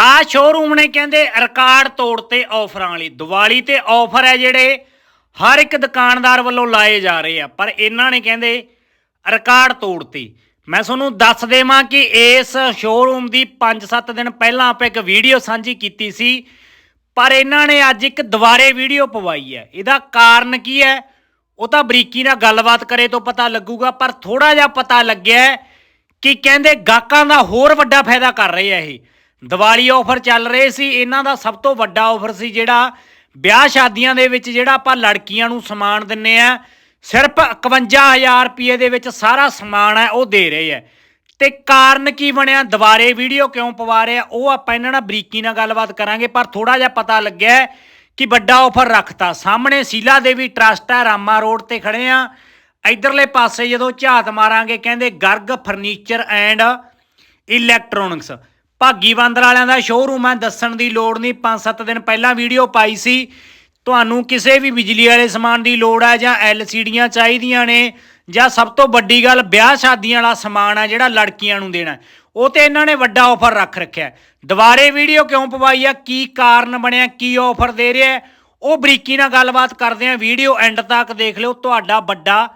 ਆ ਸ਼ੋਰੂਮ ਨੇ ਕਹਿੰਦੇ ਰਿਕਾਰਡ ਤੋੜ 'ਤੇ ਆਫਰਾਂ ਵਾਲੀ, ਦੀਵਾਲੀ ਤੇ ਆਫਰ ਹੈ ਜਿਹੜੇ ਹਰ ਇੱਕ ਦੁਕਾਨਦਾਰ ਵੱਲੋਂ ਲਾਏ ਜਾ ਰਹੇ ਆ, ਪਰ ਇਹਨਾਂ ਨੇ ਕਹਿੰਦੇ ਰਿਕਾਰਡ ਤੋੜਤੀ। ਮੈਂ ਤੁਹਾਨੂੰ ਦੱਸ ਦੇਵਾਂ ਕਿ ਇਸ ਸ਼ੋਰੂਮ ਦੀ 5-7 ਦਿਨ ਪਹਿਲਾਂ ਆਪਾਂ ਇੱਕ ਵੀਡੀਓ ਸਾਂਝੀ ਕੀਤੀ ਸੀ, ਪਰ ਇਹਨਾਂ ਨੇ ਅੱਜ ਇੱਕ ਦੁਬਾਰੇ ਵੀਡੀਓ ਪਵਾਈ ਹੈ। ਇਹਦਾ ਕਾਰਨ ਕੀ ਹੈ? ਉਹ ਤਾਂ ਬਰੀਕੀ ਨਾਲ ਗੱਲਬਾਤ ਕਰੇ ਤੋਂ ਪਤਾ ਲੱਗੂਗਾ, ਪਰ ਥੋੜਾ ਜਿਹਾ ਪਤਾ ਲੱਗਿਆ ਕਿ ਕਹਿੰਦੇ ਗਾਹਕਾਂ ਦਾ ਹੋਰ ਵੱਡਾ ਫਾਇਦਾ ਕਰ ਰਹੇ ਆ ਇਹ। ਦੀਵਾਲੀ ਆਫਰ ਚੱਲ ਰਹੇ ਸੀ, ਇਹਨਾਂ ਦਾ ਸਭ ਤੋਂ ਵੱਡਾ ਆਫਰ ਸੀ ਜਿਹੜਾ ਵਿਆਹ ਸ਼ਾਦੀਆਂ ਦੇ ਵਿੱਚ ਜਿਹੜਾ ਆਪਾਂ ਲੜਕੀਆਂ ਨੂੰ ਸਮਾਨ ਦਿੰਨੇ ਆ, ਸਿਰਫ 51000 ਰੁਪਏ ਦੇ ਵਿੱਚ ਸਾਰਾ ਸਮਾਨ ਹੈ, ਉਹ ਦੇ ਰਹੇ ਆ ਤੇ ਕਾਰਨ ਕੀ ਬਣਿਆ? ਦੁਬਾਰੇ ਵੀਡੀਓ ਕਿਉਂ ਪਵਾ ਰਹੇ ਆ? ਉਹ ਆਪਾਂ ਇਹਨਾਂ ਨਾਲ ਬਰੀਕੀ ਨਾਲ ਗੱਲਬਾਤ ਕਰਾਂਗੇ, ਪਰ ਥੋੜਾ ਜਿਹਾ ਪਤਾ ਲੱਗਿਆ ਕਿ ਵੱਡਾ ਆਫਰ ਰੱਖਤਾ। ਸਾਹਮਣੇ ਸੀਲਾ ਦੇਵੀ ਟਰਸਟ ਹੈ, ਰਾਮਾ ਰੋਡ ਤੇ ਖੜੇ ਆ। ਇਧਰਲੇ ਪਾਸੇ ਜਦੋਂ ਝਾਤ ਮਾਰਾਂਗੇ, ਕਹਿੰਦੇ Garg furniture and electronics. Bhagi Bandar ਵਾਲਿਆਂ ਦਾ ਸ਼ੋਰੂਮ ਹੈ, ਦੱਸਣ ਦੀ ਲੋੜ ਨਹੀਂ। 5-7 ਦਿਨ ਪਹਿਲਾਂ ਵੀਡੀਓ ਪਾਈ ਸੀ। ਤੁਹਾਨੂੰ ਕਿਸੇ ਵੀ ਬਿਜਲੀ ਵਾਲੇ ਸਮਾਨ ਦੀ ਲੋੜ ਹੈ ਜਾਂ ਐਲਸੀਡੀਆਂ ਚਾਹੀਦੀਆਂ ਨੇ ਜਾਂ ਸਭ ਤੋਂ ਵੱਡੀ ਗੱਲ, ਵਿਆਹ ਸ਼ਾਦੀਆਂ ਵਾਲਾ ਸਮਾਨ ਹੈ ਜਿਹੜਾ ਲੜਕੀਆਂ ਨੂੰ ਦੇਣਾ ਉਹ ਤੇ ਇਹਨਾਂ ਨੇ ਵੱਡਾ ਆਫਰ ਰੱਖ ਰੱਖਿਆ ਦੁਬਾਰੇ ਵੀਡੀਓ ਕਿਉਂ ਪਵਾਈ ਆ ਕੀ ਕਾਰਨ ਬਣਿਆ? ਕੀ ਆਫਰ ਦੇ ਰਿਹਾ ਉਹ ਬਰੀਕੀ ਨਾਲ ਗੱਲਬਾਤ ਕਰਦੇ ਆ ਵੀਡੀਓ ਐਂਡ ਤੱਕ ਦੇਖ ਲਿਓ। ਤੁਹਾਡਾ ਵੱਡਾ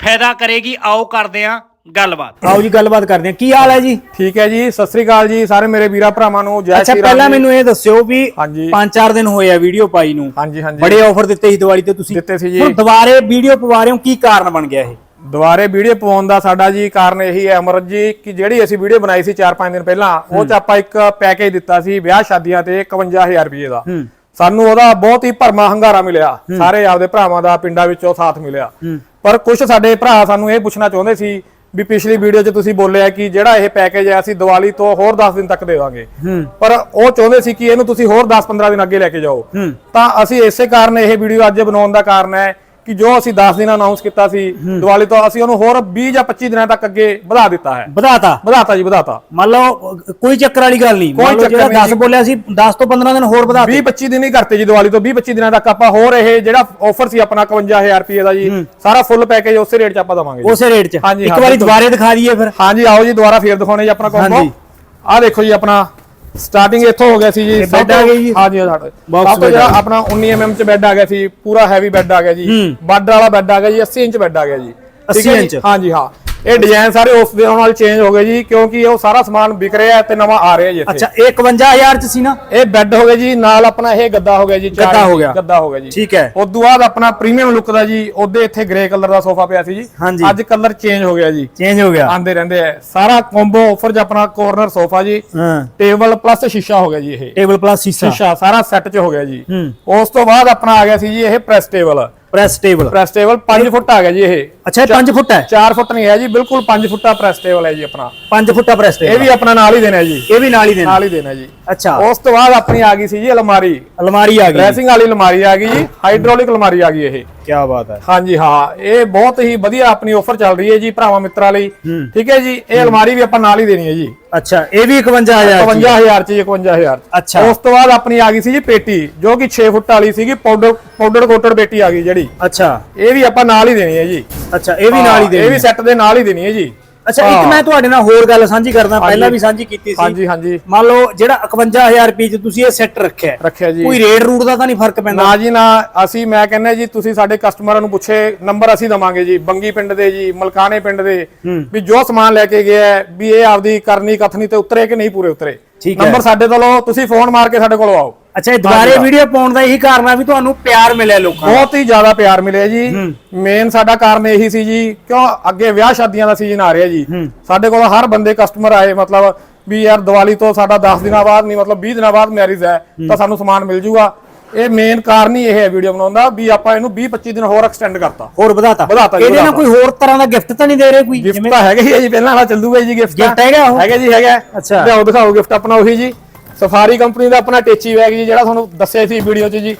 ਫਾਇਦਾ ਕਰੇਗੀ। ਆਓ ਕਰਦੇ ਆ ਗੱਲਬਾਤ। ਆਓ ਜੀ ਗੱਲਬਾਤ ਕਰਦੇ ਹਾਂ। ਕੀ ਹਾਲ ਹੈ ਜੀ? ਠੀਕ ਹੈ ਜੀ ਸਤਿ ਸ੍ਰੀ ਅਕਾਲ ਜੀ ਸਾਰੇ ਮੇਰੇ ਵੀਰਾਂ ਭਰਾਵਾਂ ਨੂੰ ਜੈ ਅੱਛਾ ਸ਼੍ਰੀ ਰਾਮ ਪਹਿਲਾਂ ਜੀ। ਮੈਨੂੰ ਇਹ ਦੱਸਿਓ ਵੀ ਹਾਂਜੀ। 5-4 ਦਿਨ ਹੋਏ ਆ ਵੀਡੀਓ ਪਾਈ ਨੂੰ। ਹਾਂਜੀ ਹਾਂਜੀ। ਬੜੇ ਆਫਰ ਦਿੱਤੇ ਸੀ ਦੀਵਾਲੀ ਤੇ ਤੁਸੀਂ। ਦਿੱਤੇ ਸੀ ਜੀ। ਹੁਣ ਦੁਬਾਰੇ ਵੀਡੀਓ ਪਵਾ ਰਹੇ ਹੋ ਕੀ ਕਾਰਨ ਬਣ ਗਿਆ ਇਹ? ਦੁਬਾਰੇ ਵੀਡੀਓ ਪਾਉਣ ਦਾ ਸਾਡਾ ਜੀ ਕਾਰਨ ਇਹੀ ਹੈ ਅਮਰਤ ਜੀ ਕਿ ਜਿਹੜੀ ਅਸੀਂ ਵੀਡੀਓ ਬਣਾਈ ਸੀ 4-5 ਦਿਨ ਪਹਿਲਾਂ ਉਹ ਚ ਆਪਾਂ ਇੱਕ ਪੈਕੇਜ ਦਿੱਤਾ ਸੀ ਵਿਆਹ ਸ਼ਾਦੀਆਂ ਤੇ 51000 ਰੁਪਏ ਦਾ। ਸਾਨੂੰ ਉਹਦਾ ਬਹੁਤ ਹੀ ਭਰਮਾ ਹੰਗਾਰਾ ਮਿਲਿਆ। ਸਾਰੇ ਆਪਦੇ ਭਰਾਵਾਂ ਦਾ ਪਿੰਡਾਂ ਵਿੱਚੋਂ ਸਾਥ ਮਿਲਿਆ। ਪਰ ਕੁਝ ਸਾਡੇ ਭਰਾ ਸਾਨੂੰ ਇਹ ਪੁੱਛਣਾ ਚਾਹੁੰਦੇ ਸੀ ਵੀ ਪਿਛਲੀ ਵੀਡੀਓ 'ਚ ਤੁਸੀਂ ਬੋਲਿਆ ਕਿ ਜਿਹੜਾ ਇਹ ਪੈਕੇਜ ਹੈ ਅਸੀਂ ਦੀਵਾਲੀ ਤੋਂ ਹੋਰ 10 ਦਿਨ ਤੱਕ ਦੇ ਦਾਂਗੇ। ਪਰ ਉਹ ਚਾਹੁੰਦੇ ਸੀ ਕਿ ਇਹਨੂੰ ਤੁਸੀਂ ਹੋਰ 10-15 ਦਿਨ ਅੱਗੇ ਲੈ ਕੇ ਜਾਓ। ਤਾਂ ਅਸੀਂ ਇਸੇ ਕਾਰਨ ਇਹ ਵੀਡੀਓ ਅੱਜ ਬਣਾਉਣ ਦਾ ਕਾਰਨ ਹੈ ਕਿ ਜੋ ਅਸੀਂ 10 ਦਿਨ ਅਨਾਉਂਸ ਕੀਤਾ ਸੀ ਦੀਵਾਲੀ ਤੋਂ ਅਸੀਂ ਉਹਨੂੰ ਹੋਰ 20 ਜਾਂ 25 ਦਿਨਾਂ ਤੱਕ ਅੱਗੇ ਵਧਾ ਦਿੱਤਾ ਹੈ। ਵਧਾਤਾ? ਵਧਾਤਾ ਜੀ ਵਧਾਤਾ। ਮੰਨ ਲਓ ਕੋਈ ਚੱਕਰ ਵਾਲੀ ਗੱਲ ਨਹੀਂ। ਕੋਈ ਮੰਨ ਲਓ ਚੱਕਰ ਜਿਹੜਾ ਨਹੀਂ 10 ਜੀ। ਬੋਲਿਆ ਸੀ 10 ਤੋਂ 15 ਦਿਨ ਹੋਰ ਵਧਾਤੇ। 20 25 ਦਿਨ ਹੀ ਕਰਤੇ ਜੀ ਦੀਵਾਲੀ ਤੋਂ 20 25 ਦਿਨਾਂ ਤੱਕ ਆਪਾਂ ਹੋਰ ਇਹ ਜਿਹੜਾ ਆਫਰ ਸੀ ਆਪਣਾ 51000 ਰੁਪਏ ਦਾ ਜੀ ਸਾਰਾ ਫੁੱਲ ਪੈਕੇਜ ਉਸੇ ਰੇਟ 'ਚ ਆਪਾਂ ਦਵਾਂਗੇ ਉਸੇ ਰੇਟ 'ਚ। ਇੱਕ ਵਾਰੀ। ਦੁਬਾਰੇ ਦਿਖਾ ਦਈਏ ਫਿਰ। ਹਾਂਜੀ ਆਓ ਜੀ ਦੁਬਾਰਾ ਫੇਰ ਦਿਖਾਉਣੇ ਜੀ ਆਪਣਾ ਹਾਂਜੀ। ਆਹ ਦੇਖੋ ਜੀ ਆਪਣਾ ਸਟਾਰਟਿੰਗ ਇੱਥੋਂ ਹੋ ਗਿਆ ਸੀ ਜੀ bed ਆ ਗਈ ਜੀ? ਹਾਂਜੀ ਸਾਡਾ ਤੋਂ bed ਜਿਹੜਾ। ਆਪਣਾ 19 mm ਚ ਬੈੱਡ ਆ ਗਿਆ ਸੀ ਪੂਰਾ ਹੈਵੀ ਬੈੱਡ ਆ ਗਿਆ ਜੀ ਬੱਡ ਵਾਲਾ ਬੈੱਡ ਆ ਗਿਆ ਜੀ 80 ਇੰਚ ਬੈੱਡ ਆ ਗਿਆ ਜੀ ਠੀਕ 80 ਹੈ ਜੀ? ਇੰਚ? ਹਾਂਜੀ ਹਾਂ ਇਹ ਡਿਜ਼ਾਈਨ ਸਾਰੇ ਉਸ ਦੇ ਨਾਲ ਚੇਂਜ ਹੋ ਗਏ ਜੀ ਕਿਉਂਕਿ ਉਹ ਸਾਰਾ ਸਮਾਨ ਵਿਕ ਰਿਹਾ ਤੇ ਨਵਾਂ ਆ ਰਿਹਾ ਜੀ ਇੱਥੇ। ਅੱਛਾ ਇਹ 51000 ਚ ਸੀ ਨਾ? ਇਹ ਬੈੱਡ ਹੋ ਗਿਆ ਜੀ ਨਾਲ ਆਪਣਾ ਇਹ ਗੱਦਾ ਹੋ ਗਿਆ ਜੀ ਗੱਦਾ ਹੋ ਗਿਆ। ਗੱਦਾ ਹੋ ਗਿਆ ਜੀ। ਠੀਕ ਹੈ। ਉਸ ਤੋਂ ਬਾਅਦ ਆਪਣਾ ਪ੍ਰੀਮੀਅਮ ਲੁੱਕ ਦਾ ਜੀ ਉਹਦੇ ਇੱਥੇ ਗ੍ਰੇ ਕਲਰ ਦਾ ਸੋਫਾ ਪਿਆ ਸੀ ਜੀ। ਹਾਂਜੀ। ਅੱਜ ਕਲਰ ਚੇਂਜ ਹੋ ਗਿਆ ਜੀ। ਚੇਂਜ ਹੋ ਗਿਆ। ਆਂਦੇ ਰਹਿੰਦੇ ਆ। ਸਾਰਾ ਕੰਬੋ ਆਫਰ 'ਚ ਆਪਣਾ ਕਾਰਨਰ ਸੋਫਾ ਜੀ। ਟੇਬਲ ਪਲੱਸ ਸ਼ੀਸ਼ਾ ਹੋ ਗਿਆ ਜੀ ਇਹ। ਟੇਬਲ ਪਲੱਸ ਸੀਸਾ। ਸ਼ੀਸ਼ਾ ਸਾਰਾ ਸੈੱਟ 'ਚ ਹੋ ਗਿਆ ਜੀ। ਉਸ ਤੋਂ ਬਾਅਦ ਆਪਣਾ ਆ ਗਿਆ ਸੀ ਜੀ ਇਹ press table press table press table 5 foot ਆ ਗਿਆ ਜੀ ਇਹ। ਅੱਛਾ ਇਹ 5 ਫੁੱਟ ਹੈ? 4 ਫੁੱਟ ਨਹੀਂ ਹੈ ਜੀ ਬਿਲਕੁਲ 5 ਫੁੱਟਾ ਪ੍ਰੈਸ ਟੇਬਲ ਹੈ ਜੀ ਆਪਣਾ। 5 ਫੁੱਟਾ ਪ੍ਰੈਸ ਇਹ ਟੇਬਲ ਵੀ ਆਪਣਾ ਨਾਲ ਹੀ ਦੇਣਾ ਜੀ। ਇਹ ਵੀ ਨਾਲ ਹੀ ਦੇਣਾ। ਨਾਲ ਹੀ ਦੇਣਾ ਜੀ। ਅੱਛਾ। ਉਸ ਤੋਂ ਬਾਅਦ ਆਪਣੀ ਆ ਗਈ ਸੀ ਜੀ ਅਲਮਾਰੀ। ਅਲਮਾਰੀ ਆ ਗਈ। ਡਰੈਸਿੰਗ ਵਾਲੀ ਅਲਮਾਰੀ ਆ ਗਈ ਜੀ। ਹਾਈਡ੍ਰੋਲਿਕ ਅਲਮਾਰੀ ਆ ਗਈ ਇਹ। ਕੀ ਬਾਤ ਹੈ। ਹਾਂਜੀ ਹਾਂ। ਇਹ ਬਹੁਤ ਹੀ ਵਧੀਆ ਆਪਣੀ ਆਫਰ ਚੱਲ ਰਹੀ ਹੈ ਜੀ ਭਰਾਵਾਂ ਮਿੱਤਰਾਂ ਲਈ। ਠੀਕ ਹੈ ਜੀ? ਇਹ ਅਲਮਾਰੀ ਵੀ ਆਪਾਂ ਨਾਲ ਹੀ ਦੇਣੀ ਹੈ ਜੀ। ਅੱਛਾ ਇਹ ਵੀ 51000 ਚ 51000 ਚ ਜੀ 51000 ਅੱਛਾ। ਉਸ ਤੋਂ ਬਾਅਦ ਆਪਣੀ ਆ ਗਈ ਸੀ ਜੀ ਪੇਟੀ ਜੋ ਕਿ 6 ਫੁੱਟ ਵਾਲੀ ਸੀਗੀ ਪਾਊਡਰ ਪਾਊਡਰ ਕੋਟਡ ਪੇਟੀ ਆ ਗਈ ਜਿਹੜੀ। ਅੱਛਾ। ਇਹ ਵੀ ਆਪਾਂ ਨਾਲ ਹੀ ਦੇਣੀ ਹੈ ਜੀ। ਅੱਛਾ ਇਹ ਵੀ ਨਾਲ ਹੀ ਹਾਂ, ਦੇ ਇਹ ਵੀ ਸੈੱਟ ਦੇ ਨਾਲ ਹੀ ਦੇਣੀ ਹੈ ਜੀ। ਅੱਛਾ ਇੱਕ। ਮੈਂ ਤੁਹਾਡੇ ਨਾਲ ਹੋਰ ਗੱਲ ਸਾਂਝੀ ਕਰਦਾ ਪਹਿਲਾਂ। ਵੀ ਸਾਂਝੀ ਕੀਤੀ ਸੀ। ਹਾਂਜੀ ਹਾਂਜੀ। ਮੰਨ ਲਓ ਜਿਹੜਾ 51000 ਰੁਪਏ ਚ ਤੁਸੀਂ ਇਹ ਸੈੱਟ ਰੱਖਿਆ ਰੱਖਿਆ ਜੀ। ਕੋਈ ਰੇਟ ਰੂਟ ਦਾ ਤਾਂ ਨਹੀਂ ਫ਼ਰਕ ਪੈਂਦਾ? ਨਾ ਜੀ ਨਾ। ਅਸੀਂ ਮੈਂ ਕਹਿੰਦਾ ਜੀ ਤੁਸੀਂ ਸਾਡੇ ਕਸਟਮਰਾਂ ਨੂੰ ਪੁੱਛੇ ਨੰਬਰ ਅਸੀਂ ਦਵਾਂਗੇ ਜੀ ਬੰਗੀ ਪਿੰਡ ਦੇ ਜੀ ਮਲਕਾਣੇ ਪਿੰਡ ਦੇ ਵੀ ਜੋ ਸਮਾਨ ਲੈ ਕੇ ਗਿਆ ਵੀ ਇਹ ਆਪਦੀ ਕਰਨੀ ਕਥਨੀ ਤੇ ਉਤਰੇ ਕਿ ਨਹੀਂ ਪੂਰੇ ਉਤਰੇ। ਨੰਬਰ ਸਾਡੇ ਤੋਂ ਲਓ ਤੁਸੀਂ ਫੋਨ ਮਾਰ ਕੇ ਸਾਡੇ ਕੋਲ ਆਓ। ਅੱਛਾ ਇਹ ਦੁਬਾਰੇ। ਵੀਡੀਓ ਪਾਉਣ ਦਾ ਇਹੀ ਕਾਰਨ ਆ ਵੀ ਤੁਹਾਨੂੰ ਪਿਆਰ ਮਿਲਿਆ ਲੋਕਾਂ ਦਾ ਬਹੁਤ ਹੀ ਜ਼ਿਆਦਾ ਪਿਆਰ ਮਿਲਿਆ ਜੀ। ਮੇਨ ਸਾਡਾ ਕਾਰਨ ਇਹੀ ਸੀ ਜੀ ਕਿਉਂ ਅੱਗੇ ਵਿਆਹ ਸ਼ਾਦੀਆਂ ਦਾ ਸੀਜ਼ਨ ਆ ਰਿਹਾ ਜੀ। ਸਾਡੇ ਕੋਲ ਹਰ ਬੰਦੇ ਕਸਟਮਰ ਆਏ ਮਤਲਬ ਵੀ ਯਾਰ ਦੀਵਾਲੀ ਤੋਂ ਸਾਡਾ 10 ਦਿਨਾਂ ਬਾਅਦ ਨਹੀਂ ਮਤਲਬ 20 ਦਿਨਾਂ ਬਾਅਦ ਮੈਰਿਜ ਹੈ ਤਾਂ ਸਾਨੂੰ ਸਮਾਨ ਮਿਲ ਜੂਗਾ। ਇਹ ਮੇਨ ਕਾਰਨ ਹੀ ਇਹ ਹੈ ਵੀਡੀਓ ਬਣਾਉਣ ਦਾ ਵੀ ਆਪਾਂ ਇਹਨੂੰ 20 25 ਦਿਨ ਹੋਰ ਐਕਸਟੈਂਡ ਕਰਤਾ। ਹੋਰ ਵਧਾਤਾ। ਵਧਾਤਾ ਇਹਦੇ ਨਾਲ। ਕੋਈ ਹੋਰ ਤਰ੍ਹਾਂ ਦਾ ਗਿਫਟ ਤਾਂ ਨਹੀਂ ਦੇ ਰਹੇ ਕੋਈ? ਗਿਫਟ ਤਾਂ ਹੈਗਾ ਹੀ ਜੀ ਪਹਿਲਾਂ ਵਾਲਾ ਚੱਲੂਗਾ ਜੀ ਗਿਫਟ ਹੈਗਾ ਉਹ? ਹੈਗਾ ਜੀ ਹੈਗਾ। ਅੱਛਾ। ਲਿਆਓ ਦਿਖਾਓ ਗਿਫਟ ਆਪਣਾ ਉਹੀ ਜੀ। ਸਫਾਰੀ ਕੰਪਨੀ ਦਾ ਆਪਣਾ ਟੇਚੀ ਬੈਗ ਜੀ ਜਿਹੜਾ ਤੁਹਾਨੂੰ ਦੱਸਿਆ ਸੀ ਵੀਡੀਓ 'ਚ ਜੀ।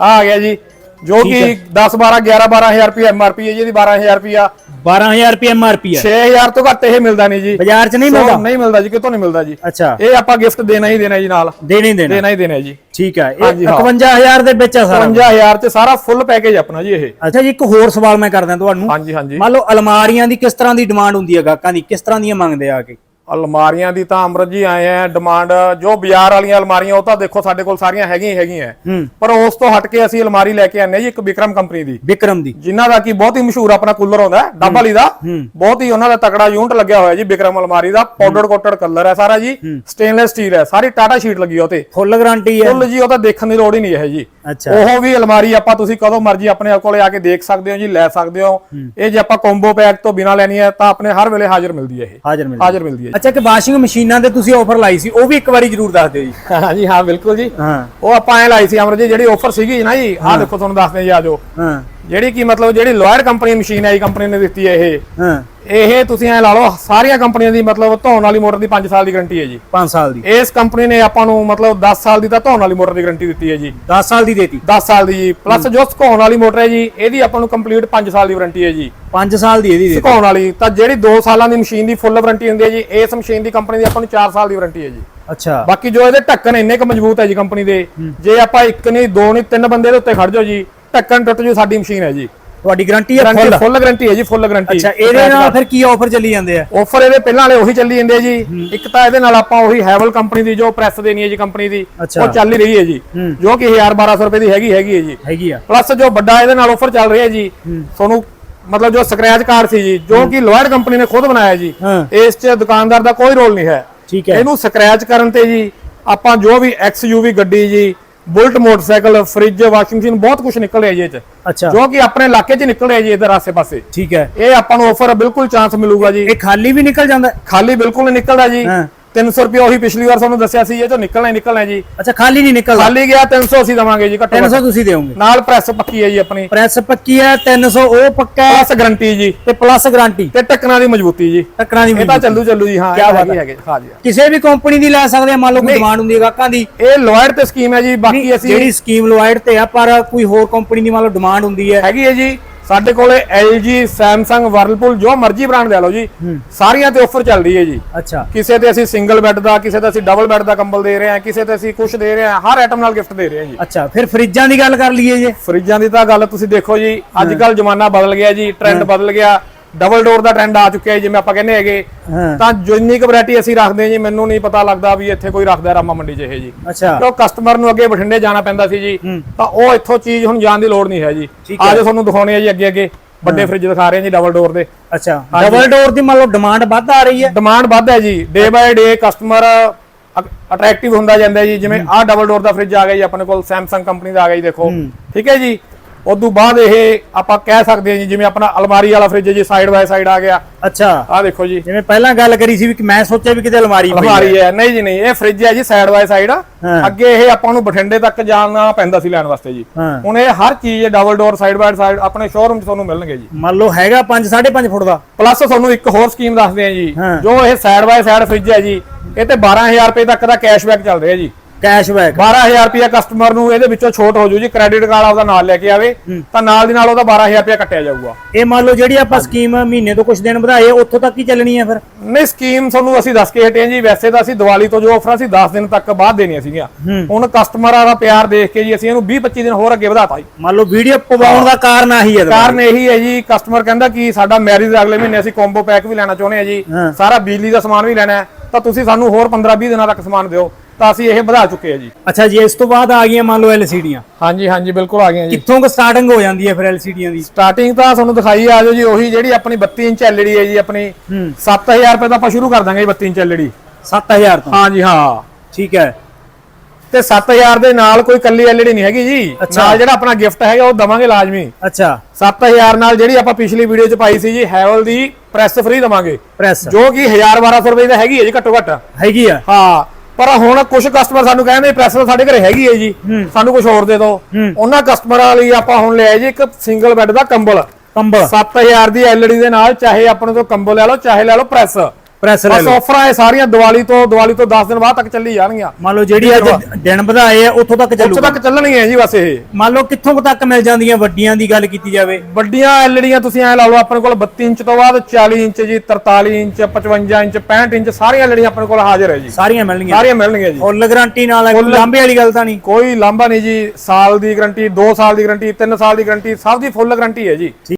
ਆ ਆ ਗਿਆ ਜੀ ਜੋ ਕਿ 10 12 11 12000 ਰੁਪਏ ਐਮਆਰਪੀ ਹੈ ਜੀ ਇਹਦੀ 12000 ਰੁਪਿਆ 12000 ਰੁਪਏ ਐਮਆਰਪੀ ਹੈ। 6000 ਤੋਂ ਘੱਟ ਇਹ ਮਿਲਦਾ ਨਹੀਂ ਜੀ। ਬਾਜ਼ਾਰ 'ਚ ਨਹੀਂ ਮਿਲਦਾ? ਨਹੀਂ ਮਿਲਦਾ ਜੀ ਕਿਤੋਂ ਨਹੀਂ ਮਿਲਦਾ ਜੀ। ਅੱਛਾ। ਇਹ ਆਪਾਂ ਗਿਫਟ ਦੇਣਾ ਹੀ ਦੇਣਾ ਜੀ ਨਾਲ। ਦੇਣੇ ਹੀ ਦੇਣਾ। ਦੇਣਾ ਹੀ ਦੇਣਾ ਜੀ। ਠੀਕ ਹੈ। ਇਹ ਹਾਂ। 51000 ਦੇ ਵਿੱਚ ਆ ਸਾਰਾ 55000 ਚ ਸਾਰਾ ਫੁੱਲ ਪੈਕੇਜ ਆਪਣਾ ਜੀ ਇਹ। ਅੱਛਾ ਜੀ ਇੱਕ ਹੋਰ ਸਵਾਲ ਮੈਂ ਕਰਦਾ ਤੁਹਾਨੂੰ। ਹਾਂਜੀ ਹਾਂਜੀ। ਮੰਨ ਲਓ ਅਲਮਾਰੀਆਂ ਦੀ ਕਿਸ ਤਰ੍ਹਾਂ ਦੀ ਡਿਮਾਂਡ ਹੁੰਦੀ ਹੈ ਗਾਹਕਾਂ ਦੀ? ਕਿਸ ਤਰ੍ਹਾਂ ਦੀਆਂ ਮੰਗਦੇ ਆ ਕੇ? ਅਲਮਾਰੀਆਂ ਦੀ ਤਾਂ ਅਮਰਤ ਜੀ ਆਏ ਆ ਡਿਮਾਂਡ ਜੋ ਬਾਜ਼ਾਰ ਵਾਲੀਆਂ ਅਲਮਾਰੀਆਂ ਉਹ ਤਾਂ ਦੇਖੋ ਸਾਡੇ ਕੋਲ ਸਾਰੀਆਂ ਹੈਗੀਆਂ ਹੈਗੀਆਂ ਪਰ ਉਸ ਤੋਂ ਹਟ ਕੇ ਅਸੀਂ ਅਲਮਾਰੀ ਲੈ ਕੇ ਆਨੇ ਜੀ ਇੱਕ ਵਿਕਰਮ ਕੰਪਨੀ ਦੀ। ਵਿਕਰਮ ਦੀ। ਜਿਨ੍ਹਾਂ ਦਾ ਕੀ ਬਹੁਤ ਹੀ ਮਸ਼ਹੂਰ ਆਪਣਾ ਕੂਲਰ ਹੁੰਦਾ ਹੈ ਡੱਬ ਵਾਲੀ ਦਾ। ਬਹੁਤ ਹੀ ਉਹਨਾਂ ਦਾ ਤਕੜਾ ਯੂਨਿਟ ਲੱਗਿਆ ਹੋਇਆ ਜੀ ਵਿਕਰਮ ਅਲਮਾਰੀ ਦਾ। ਪਾਊਡਰ ਕੋਟਡ ਕਲਰ ਹੈ ਸਾਰਾ ਜੀ। ਸਟੇਨਲੈਸ ਸਟੀਲ ਹੈ ਸਾਰੀ ਟਾਟਾ ਸ਼ੀਟ ਲੱਗੀ ਉਹ ਤੇ। ਫੁੱਲ ਗਾਰੰਟੀ ਹੈ। ਫੁੱਲ ਜੀ ਉਹ ਤਾਂ ਦੇਖਣ ਦੀ ਲੋੜ ਹੀ ਨਹੀਂ ਹੈ ਜੀ। ਉਹ ਵੀ ਅਲਮਾਰੀ ਆਪਾਂ ਤੁਸੀਂ ਕਦੋਂ ਮਰਜ਼ੀ ਆਪਣੇ ਕੋਲੇ ਆ ਕੇ ਦੇਖ ਸਕਦੇ ਹੋ ਜੀ ਲੈ ਸਕਦੇ ਹੋ। ਇਹ ਜੇ ਆਪਾਂ ਕੰਬੋ ਪੈਕ ਤੋਂ ਬਿਨਾ ਲੈਣੀ ਹੈ ਤਾਂ ਆਪਣੇ ਹਰ ਵੇਲੇ ਹਾਜ਼ਰ ਮਿਲਦੀ ਹੈ ਇਹ। ਹਾਜ਼ਰ ਮਿਲਦੀ ਹੈ। ਅੱਛਾ ਕਿ ਵਾਸ਼ਿੰਗ ਮਸ਼ੀਨਾਂ ਤੇ ਤੁਸੀਂ ਆਫਰ ਲਾਈ ਸੀ ਉਹ ਵੀ ਇੱਕ ਵਾਰੀ ਜਰੂਰ ਦੱਸ ਦਿਓ ਜੀ। ਹਾਂ ਜੀ ਹਾਂ ਬਿਲਕੁਲ ਜੀ। ਹਾਂ। ਉਹ ਆਪਾਂ ਐ ਲਾਈ ਸੀ ਅਮਰ ਜੀ ਜਿਹੜੀ ਆਫਰ ਸੀਗੀ ਨਾ ਜੀ ਆਹ ਦੇਖੋ ਤੁਹਾਨੂੰ ਦੱਸਦੇ ਜੀ ਆਜੋ ਹਾਂ। ਜਿਹੜੀ ਕੀ ਮਤਲਬ ਜਿਹੜੀ ਲੋਇਰ ਕੰਪਨੀ ਮਸ਼ੀਨ ਹੈ ਜੀ ਕੰਪਨੀ ਨੇ ਦਿੱਤੀ ਹੈ ਇਹ। ਹਾਂ। ਇਹ ਤੁਸੀਂ ਐ ਲਾ ਲਓ ਸਾਰੀਆਂ ਕੰਪਨੀਆਂ ਦੀ ਮਤਲਬ ਧੋਣ ਵਾਲੀ ਮੋਟਰ ਦੀ 5 ਸਾਲ ਦੀ ਗਾਰੰਟੀ ਹੈ ਜੀ। 5 ਸਾਲ ਦੀ। ਇਸ ਕੰਪਨੀ ਨੇ ਆਪਾਂ ਨੂੰ ਮਤਲਬ 10 ਸਾਲ ਦੀ ਤਾਂ ਧੋਣ ਵਾਲੀ ਮੋਟਰ ਦੀ ਗਾਰੰਟੀ ਦਿੱਤੀ ਹੈ ਜੀ। 10 ਸਾਲ ਦੀ ਦੇਤੀ। 10 ਸਾਲ ਦੀ ਜੀ। ਪਲੱਸ ਜੋ ਸੁਕਾਉਣ ਵਾਲੀ ਮੋਟਰ ਹੈ ਜੀ ਇਹਦੀ ਆਪਾਂ ਨੂੰ ਕੰਪਲੀਟ 5 ਸਾਲ ਦੀ ਵਾਰੰਟੀ ਹੈ ਜੀ। 5 ਸਾਲ ਦੀ ਇਹਦੀ ਸੁਕਾਉਣ ਵਾਲੀ ਤਾਂ ਜਿਹੜੀ 2 ਸਾਲਾਂ ਦੀ ਮਸ਼ੀਨ ਦੀ ਫੁੱਲ ਵਾਰੰਟੀ ਹੁੰਦੀ ਹੈ ਜੀ ਇਸ ਮਸ਼ੀਨ ਦੀ ਕੰਪਨੀ ਦੀ ਆਪਾਂ ਨੂੰ 4 ਸਾਲ ਦੀ ਵਾਰੰਟੀ ਹੈ ਜੀ। ਅੱਛਾ। ਬਾਕੀ ਜੋ ਇਹਦੇ ਢੱਕਣ ਇੰਨੇ ਕੁ ਮਜ਼ਬੂਤ ਹੈ ਜੀ ਕੰਪਨੀ ਦੇ ਜੇ ਆਪਾਂ ਇੱਕ ਨਹੀਂ ਦੋ ਨਹੀਂ ਤਿੰਨ ਬੰਦੇ ਦੇ ਉੱਤੇ ਖੜ ਜਾਓ ਜੀ ਢੱਕਣ ਟੁੱਟ ਜੂ ਸਾਡੀ ਮਸ਼ੀਨ ਹੈ ਜੀ। ਤੁਹਾਡੀ ਗਾਰੰਟੀ ਹੈ ਫੁੱਲ ਫੁੱਲ ਗਾਰੰਟੀ ਹੈ ਜੀ ਫੁੱਲ ਗਾਰੰਟੀ ਅੱਛਾ ਇਹਦੇ ਨਾਲ ਫਿਰ ਕੀ ਆਫਰ ਚੱਲੀ ਜਾਂਦੇ ਆ? ਆਫਰ ਇਹਦੇ ਪਹਿਲਾਂ ਵਾਲੇ ਉਹੀ ਚੱਲੀ ਜਾਂਦੇ ਆ ਜੀ। ਇੱਕ ਤਾਂ ਇਹਦੇ ਨਾਲ ਆਪਾਂ ਉਹੀ ਹੈਵਲ ਕੰਪਨੀ ਦੀ ਜੋ ਪ੍ਰੈਸ ਦੇਣੀ ਹੈ ਜੀ ਕੰਪਨੀ ਦੀ। ਉਹ ਚੱਲ ਹੀ ਰਹੀ ਹੈ ਜੀ। ਜੋ ਕਿ 1000 1200 ਰੁਪਏ ਦੀ ਹੈਗੀ ਹੈਗੀ ਹੈ ਜੀ। ਹੈਗੀ ਆ। ਪਲੱਸ ਜੋ ਵੱਡਾ ਇਹਦੇ ਨਾਲ ਆਫਰ ਚੱਲ ਰਿਹਾ ਜੀ ਤੁਹਾਨੂੰ ਮਤਲਬ ਜੋ ਸਕ੍ਰੈਚ ਕਾਰਡ ਸੀ ਜੀ ਜੋ ਕਿ ਲੋਇਡ ਕੰਪਨੀ ਨੇ ਖੁਦ ਬਣਾਇਆ ਜੀ। ਇਸ 'ਚ ਦੁਕਾਨਦਾਰ ਦਾ ਕੋਈ ਰੋਲ ਨਹੀਂ ਹੈ। ਠੀਕ ਹੈ। ਇਹਨੂੰ ਸਕ੍ਰੈਚ ਕਰਨ ਤੇ ਜੀ ਆਪਾਂ ਜੋ ਵੀ ਐਕਸ ਯੂਵੀ ਗੱਡੀ ਜੀ bullet motorcycle fridge washing machine ਬਹੁਤ ਕੁਝ ਨਿਕਲ ਰਿਹਾ ਜੀ ਇਹ 'ਚ। ਅੱਛਾ। ਜੋ ਕਿ ਆਪਣੇ ਇਲਾਕੇ 'ਚ ਨਿਕਲ ਰਿਹਾ ਜੀ ਇਧਰ ਆਸੇ-ਪਾਸੇ। ਠੀਕ ਹੈ। ਇਹ ਆਪਾਂ ਨੂੰ ਆਫਰ ਬਿਲਕੁਲ ਚਾਂਸ ਮਿਲੂਗਾ ਜੀ। ਇਹ ਖਾਲੀ ਵੀ ਨਿਕਲ ਜਾਂਦਾ? ਖਾਲੀ ਬਿਲਕੁਲ ਨਹੀਂ ਨਿਕਲਦਾ ਜੀ। 300 ਰੁਪਏ ਉਹੀ ਪਿਛਲੀ ਵਾਰ ਤੁਹਾਨੂੰ ਦੱਸਿਆ ਸੀ ਇਹ ਤੋਂ ਨਿਕਲਣਾ ਹੀ ਨਿਕਲਣਾ ਜੀ। ਅੱਛਾ ਖਾਲੀ ਨਹੀਂ ਨਿਕਲਦਾ? ਖਾਲੀ ਗਿਆ 300 ਅਸੀਂ ਦਵਾਂਗੇ ਜੀ ਘੱਟੋ 300 ਘੱਟ ਤੁਸੀਂ ਦੇਵੋਗੇ ਨਾਲ ਪ੍ਰੈਸ ਪੱਕੀ ਹੈ ਜੀ ਆਪਣੀ। ਪ੍ਰੈਸ ਪੱਕੀ ਹੈ 300 ਉਹ ਪੱਕਾ ਹੈ। ਪਲੱਸ ਗਾਰੰਟੀ ਜੀ। ਤੇ ਪਲੱਸ ਗਾਰੰਟੀ ਤੇ ਟੱਕਰਾਂ ਦੀ ਮਜ਼ਬੂਤੀ ਜੀ। ਟੱਕਰਾਂ ਦੀ ਇਹ ਤਾਂ। ਚੱਲੂ ਚੱਲੂ ਜੀ ਹਾਂ ਇਹ ਬਾਤ ਹੈਗੀ ਹੈ। ਜੀ। ਕਿਸੇ ਵੀ ਕੰਪਨੀ ਦੀ ਲੈ ਸਕਦੇ ਆ ਮੰਨ ਲਓ ਕੋਈ। ਡਿਮਾਂਡ ਹੁੰਦੀ ਹੈ ਗਾਹਕਾਂ ਦੀ। ਇਹ ਲੋਇਡ ਤੇ ਸਕੀਮ ਹੈ ਜੀ ਬਾਕੀ ਅਸੀਂ ਜਿਹੜੀ ਸਕੀਮ ਲੋਇਡ ਤੇ ਆ ਪਰ ਕੋਈ ਹੋਰ ਕੰਪਨੀ ਦੀ ਮੰਨ ਲਓ ਡਿਮਾਂਡ ਹੁੰਦੀ ਹੈ। ਹੈਗੀ ਹੈ ਜੀ। ਸਾਡੇ ਕੋਲੇ LG Samsung Whirlpool ਜੋ ਮਰਜ਼ੀ ਬ੍ਰਾਂਡ ਲੈ ਲਓ ਜੀ ਸਾਰੀਆਂ ਤੇ ਆਫਰ ਚੱਲ ਰਹੀ ਹੈ ਜੀ। ਅੱਛਾ। ਕਿਸੇ ਤੇ ਅਸੀਂ ਸਿੰਗਲ ਬੈੱਡ ਦਾ ਕਿਸੇ ਤੇ ਅਸੀਂ ਡਬਲ ਬੈੱਡ ਦਾ ਕੰਬਲ ਦੇ ਰਹੇ ਹਾਂ ਕਿਸੇ ਤੇ ਅਸੀਂ ਕੁਝ ਦੇ ਰਹੇ ਹਾਂ ਹਰ ਆਈਟਮ ਨਾਲ ਗਿਫਟ ਦੇ ਰਹੇ ਹਾਂ ਜੀ। ਅੱਛਾ ਫਿਰ ਫਰਿੱਜਾਂ ਦੀ ਗੱਲ ਕਰ ਲਈਏ ਜੇ। ਫਰਿੱਜਾਂ ਦੀ ਤਾਂ ਗੱਲ ਤੁਸੀਂ ਦੇਖੋ ਜੀ ਅੱਜ ਕੱਲ ਜ਼ਮਾਨਾ ਬਦਲ ਗਿਆ ਜੀ ਟ੍ਰੈਂਡ ਬਦਲ ਗਿਆ। ਡਬਲ ਡੋਰ ਦਾ ਟ੍ਰੈਂਡ ਆ ਚੁੱਕਿਆ ਹੈ ਜਿਵੇਂ ਆਪਾਂ ਕਹਿੰਦੇ ਹੈਗੇ। ਹਾਂ। ਤਾਂ ਜਿੰਨੀ ਕੁ ਵੈਰਾਈਟੀ ਅਸੀਂ ਰੱਖਦੇ ਹਾਂ ਜੀ ਮੈਨੂੰ ਨਹੀਂ ਪਤਾ ਲੱਗਦਾ ਵੀ ਇੱਥੇ ਕੋਈ ਰੱਖਦਾ ਰਾਮਾ ਮੰਡੀ 'ਚ ਇਹ ਜੀ। ਅੱਛਾ। ਕਿਉਂ ਕਸਟਮਰ ਨੂੰ ਅੱਗੇ ਬਠਿੰਡੇ ਜਾਣਾ ਪੈਂਦਾ ਸੀ ਜੀ ਤਾਂ ਉਹ ਇੱਥੋਂ ਚੀਜ਼ ਹੁਣ ਜਾਣ ਦੀ ਲੋੜ ਨਹੀਂ ਹੈ ਜੀ। ਹੈ। ਆਜੋ ਤੁਹਾਨੂੰ ਦਿਖਾਉਣੇ ਆ ਜੀ ਅੱਗੇ ਅੱਗੇ ਵੱਡੇ ਫ੍ਰਿਜ ਦਿਖਾ ਰਹੇ ਹਾਂ ਜੀ ਡਬਲ ਡੋਰ ਦੇ। ਅੱਛਾ। ਡਬਲ ਡੋਰ ਦੀ ਮੰਨ ਲਓ ਡਿਮਾਂਡ ਵੱਧ ਆ ਰਹੀ ਹੈ। ਡਿਮਾਂਡ ਵੱਧ ਹੈ ਜੀ। Day by day customer attractive ਹੁੰਦਾ ਜਾਂਦਾ ਜੀ। ਜਿਵੇਂ ਆਹ ਡਬਲ ਡੋਰ ਦਾ ਫ੍ਰਿਜ ਆ ਗਿਆ ਜੀ ਆਪਣੇ ਕੋਲ Samsung ਕੰਪਨੀ ਦਾ ਆ ਗਿਆ ਜੀ ਦੇਖੋ। ਠੀਕ ਹੈ ਜੀ। ਉਦੋਂ ਬਾਅਦ ਇਹ ਆਪਾਂ ਕਹਿ ਸਕਦੇ ਹਾਂ ਜੀ ਜਿਵੇਂ ਆਪਣਾ ਅਲਮਾਰੀ ਵਾਲਾ ਫ੍ਰਿਜ ਜੀ ਸਾਈਡ ਬਾਏ ਸਾਈਡ ਆ ਗਿਆ। ਅੱਛਾ। ਆਹ ਦੇਖੋ ਜੀ। ਜਿਵੇਂ ਪਹਿਲਾਂ ਗੱਲ ਕਰੀ ਸੀ ਵੀ ਮੈਂ ਸੋਚਿਆ ਵੀ ਕਿਤੇ ਅਲਮਾਰੀ। ਅਲਮਾਰੀ ਹੈ। ਨਹੀਂ ਜੀ ਨਹੀਂ ਇਹ ਫ੍ਰਿਜ ਹੈ ਜੀ ਸਾਈਡ ਬਾਏ ਸਾਈਡ। ਅੱਗੇ ਇਹ ਆਪਾਂ ਨੂੰ ਬਠਿੰਡੇ ਤੱਕ ਜਾਣਾ ਪੈਂਦਾ ਸੀ ਲੈਣ ਵਾਸਤੇ ਜੀ। ਹੁਣ ਇਹ ਹਰ ਚੀਜ਼ double door side by side ਆਪਣੇ ਸ਼ੋਰੂਮ 'ਚ ਤੁਹਾਨੂੰ ਮਿਲਣਗੇ ਜੀ। ਮੰਨ ਲਓ ਹੈਗਾ 5 5.5 ਫੁੱਟ ਦਾ। ਪਲੱਸ ਤੁਹਾਨੂੰ ਇੱਕ ਹੋਰ ਸਕੀਮ ਦੱਸਦੇ ਆ ਜੀ। ਜੋ ਇਹ ਸਾਈਡ ਬਾਏ ਸਾਈਡ ਫ੍ਰਿਜ ਹੈ ਜੀ ਇਹ ਤੇ 12000 ਰੁਪਏ ਤੱਕ ਦਾ ਕੈਸ਼ਬੈਕ ਚੱਲ ਰਿਹਾ ਜੀ। ਕੈਸ਼ਬੈਕ 12000 ਰੁਪਏ ਕਸਟਮਰ ਨੂੰ ਇਹਦੇ ਵਿੱਚੋਂ ਛੋਟ ਹੋ ਜੂ ਜੀ ਕ੍ਰੈਡਿਟ ਕਾਰਡ ਆਪਦਾ ਨਾਲ ਲੈ ਕੇ ਆਵੇ ਤਾਂ ਨਾਲ ਦੀ ਨਾਲ ਉਹਦਾ 12000 ਰੁਪਏ ਕੱਟਿਆ ਜਾਊਗਾ। ਇਹ ਮੰਨ ਲਓ ਜਿਹੜੀ ਆਪਾਂ ਸਕੀਮ ਮਹੀਨੇ ਤੋਂ ਕੁਝ ਦਿਨ ਵਧਾਏ ਉੱਥੋਂ ਤੱਕ ਹੀ ਚੱਲਣੀ ਹੈ ਫਿਰ? ਨਹੀਂ ਸਕੀਮ ਤੁਹਾਨੂੰ ਅਸੀਂ ਦੱਸ ਕੇ ਹਟੇ ਜੀ ਵੈਸੇ ਤਾਂ ਅਸੀਂ ਦੀਵਾਲੀ ਤੋਂ ਜੋ ਆਫਰ ਅਸੀਂ 10 ਦਿਨ ਤੱਕ ਬਾਅਦ ਦੇਣੀਆਂ ਸੀਗੀਆਂ। ਹੁਣ ਕਸਟਮਰਾਂ ਦਾ ਪਿਆਰ ਦੇਖ ਕੇ ਜੀ ਅਸੀਂ ਇਹਨੂੰ 20 25 ਦਿਨ ਹੋਰ ਅੱਗੇ ਵਧਾਤਾ ਜੀ। ਮੰਨ ਲਓ ਵੀਡੀਓ ਪਵਾਉਣ ਦਾ ਕਾਰਨ ਆਹੀ ਹੈ। ਕਾਰਨ ਇਹੀ ਹੈ ਜੀ ਕਸਟਮਰ ਕਹਿੰਦਾ ਕਿ ਸਾਡਾ ਮੈਰਿਜ ਅਗਲੇ ਮਹੀਨੇ ਅਸੀਂ ਕੰਬੋ ਪੈਕ ਵੀ ਲੈਣਾ ਚਾਹੁੰਦੇ ਹਾਂ ਜੀ। ਸਾਰਾ ਬਿਜਲੀ ਦਾ ਸਮਾਨ ਵੀ ਲੈਣਾ ਤਾਂ ਤੁਸੀਂ ਸਾਨੂੰ ਹੋਰ 15-20 ਦਿਨਾਂ ਤੱਕ ਸਮਾਨ ਦਿਓ। ਤਾਂ ਅਸੀਂ ਇਹ ਵਧਾ ਚੁੱਕੇ ਹਾਂ ਜੀ। ਅੱਛਾ ਜੀ ਇਸ ਤੋਂ ਬਾਅਦ ਆ ਗਈਆਂ ਮੰਨ ਲਓ ਐਲਸੀਡੀਆਂ ਹਾਂਜੀ ਹਾਂਜੀ ਬਿਲਕੁਲ ਆ ਗਏ ਜੀ। ਕਿੱਥੋਂ ਕੁ ਸਟਾਰਟਿੰਗ ਹੋ ਜਾਂਦੀ ਹੈ ਫਿਰ ਐਲਸੀਡੀਆਂ ਦੀ? ਸਟਾਰਟਿੰਗ ਤਾਂ ਤੁਹਾਨੂੰ ਦਿਖਾਈ ਆ ਜਾਓ ਜੀ ਉਹੀ ਜਿਹੜੀ ਆਪਣੀ 32 ਇੰਚ ਐਲਈਡੀ ਹੈ ਜੀ ਆਪਣੀ ਹੂੰ। 7000 ਰੁਪਏ ਤੋਂ ਆਪਾਂ ਸ਼ੁਰੂ ਕਰ ਦਾਂਗੇ ਜੀ 32 ਇੰਚ ਐਲਈਡੀ 7000 ਤੋਂ? ਹਾਂਜੀ ਹਾਂ। ਠੀਕ ਹੈ। ਤੇ 7000 ਦੇ ਨਾਲ ਕੋਈ ਕੱਲੀ ਐਲਈਡੀ ਨਹੀਂ ਹੈਗੀ ਜੀ। ਨਾਲ ਜਿਹੜਾ ਆਪਣਾ ਗਿਫਟ ਹੈਗਾ ਉਹ ਦਵਾਂਗੇ ਲਾਜ਼ਮੀ। ਅੱਛਾ। 7000 ਨਾਲ ਜਿਹੜੀ ਆਪਾਂ ਪਿਛਲੀ ਵੀਡੀਓ 'ਚ ਪਾਈ ਸੀ ਜੀ ਹੈਵਲ ਦੀ ਪ੍ਰੈਸ ਫ੍ਰੀ ਦਵਾਂਗੇ। ਪ੍ਰੈਸ ਜੋ ਕਿ 1000 1200 ਰੁਪਏ ਦਾ ਹੈਗੀ ਹੈ ਜੀ ਘੱਟੋ ਘੱਟ। ਹੈਗੀ ਆ। ਹਾਂ। ਪਰ ਹੁਣ ਕੁਝ ਕਸਟਮਰ ਸਾਨੂੰ ਕਹਿੰਦੇ ਪ੍ਰੈਸ ਤਾਂ ਸਾਡੇ ਘਰੇ ਹੈਗੀ ਹੈ ਜੀ। ਸਾਨੂੰ ਕੁਝ ਹੋਰ ਦੇ ਦਿਓ। ਹੂੰ। ਉਹਨਾਂ ਕਸਟਮਰਾਂ ਲਈ ਆਪਾਂ ਹੁਣ ਲਿਆ ਜੀ ਇੱਕ ਸਿੰਗਲ ਬੈੱਡ ਦਾ ਕੰਬਲ। ਕੰਬਲ। 7000 ਦੀ ਐਲਈਡੀ ਦੇ ਨਾਲ ਚਾਹੇ ਆਪਣੇ ਤੋਂ ਕੰਬਲ ਲੈ ਲਓ ਚਾਹੇ ਲੈ ਲਓ ਪ੍ਰੈਸ ਪ੍ਰੈਸ ਲੈ ਬਸ ਲਓ। ਆਫਰਾਂ ਇਹ ਸਾਰੀਆਂ ਦੀਵਾਲੀ ਤੋਂ ਦੀਵਾਲੀ ਤੋਂ 10 ਦਿਨ ਬਾਅਦ ਤੱਕ ਚੱਲੀ ਜਾਣਗੀਆਂ। ਮੰਨ ਲਓ ਜਿਹੜੀ ਅੱਜ ਦਿਨ ਵਧਾਏ ਆ ਉੱਥੋਂ ਤੱਕ ਉੱਥੇ ਚੱਲੂਗਾ ਤੱਕ ਚੱਲਣਗੀਆਂ ਜੀ ਬਸ ਇਹ। ਮੰਨ ਲਓ ਕਿੱਥੋਂ ਕੁ ਤੱਕ ਮਿਲ ਜਾਂਦੀਆਂ ਵੱਡੀਆਂ ਦੀ ਗੱਲ ਕੀਤੀ ਜਾਵੇ। ਵੱਡੀਆਂ ਐਲਈਡੀਆਂ ਤੁਸੀਂ ਐ ਲਾ ਲਓ ਆਪਣੇ ਕੋਲ 32 ਇੰਚ ਤੋਂ ਬਾਅਦ 40 ਇੰਚ ਜੀ 43 ਇੰਚ 55 ਇੰਚ 65 ਇੰਚ ਸਾਰੀਆਂ ਐਲਈਡੀਆਂ ਆਪਣੇ ਕੋਲ ਹਾਜ਼ਰ ਹੈ ਜੀ। ਸਾਰੀਆਂ ਮਿਲਣਗੀਆਂ। ਸਾਰੀਆਂ ਮਿਲਣਗੀਆਂ ਜੀ। ਫੁੱਲ ਗਾਰੰਟੀ ਨਾਲ ਹੈ, ਕੋਈ ਲਾਂਭੇ ਵਾਲੀ ਗੱਲ ਤਾਂ ਨਹੀਂ। ਕੋਈ ਲਾਂਭਾ ਨਹੀਂ ਜੀ। ਸਾਲ ਦੀ ਗਾਰੰਟੀ 2 ਸਾਲ ਦੀ ਗਾਰੰਟੀ 3 ਸਾਲ ਦੀ ਗਾਰੰਟੀ ਸਭ ਦੀ ਫੁੱਲ ਗਾਰੰਟੀ ਹੈ ਜੀ।